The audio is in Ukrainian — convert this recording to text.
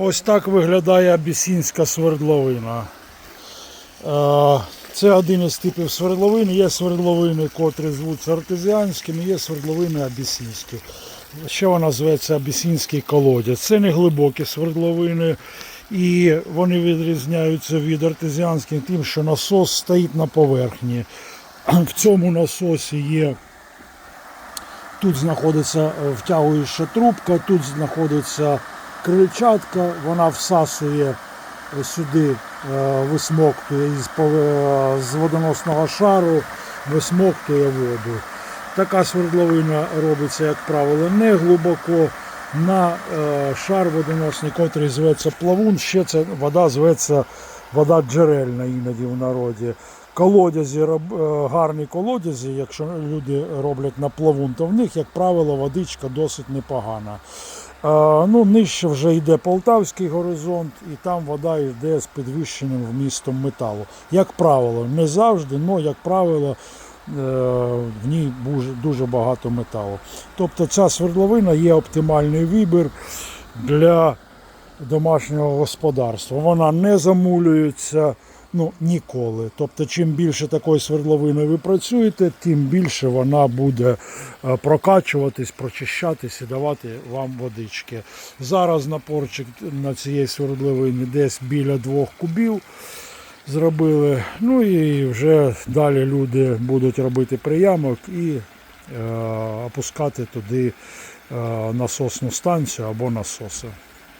Ось так виглядає абісінська свердловина. Е, Це один із типів свердловин. Є свердловини, котрі звуться артезіанськими, є свердловини абісінські. Ще вона зветься абісінський колодязь. Це не глибокі свердловини, і вони відрізняються від артезіанських тим, що насос стоїть на поверхні. В цьому насосі є Тут знаходиться е, втягуюча трубка, тут знаходиться крильчатка, вона всасує е, сюди, е, висмоктує з водоносного шару, висмоктує воду. Така свердловина робиться, як правило, не глибоко. На е, шар водоносний, котрий зветься плавун, ще ця вода зветься вода джерельна іноді в народі. Колодязі, е, гарні колодязі, якщо люди роблять на плавун, то в них, як правило, водичка досить непогана. Ну, нижче вже йде Полтавський горизонт, і там вода йде з підвищеним вмістом металу. Як правило, не завжди, але як правило, е, в ній дуже багато металу. Тобто ця свердловина є оптимальний вибір для домашнього господарства. Вона не замулюється ну, ніколи. Тобто, чим більше такої свердловини ви працюєте, тим більше вона буде е, прокачуватись, прочищатись і давати вам водички. Зараз напорчик на цієї свердловині десь біля двох кубів зробили. Ну і вже далі люди будуть робити приямок і е, опускати туди е, насосну станцію або насоси.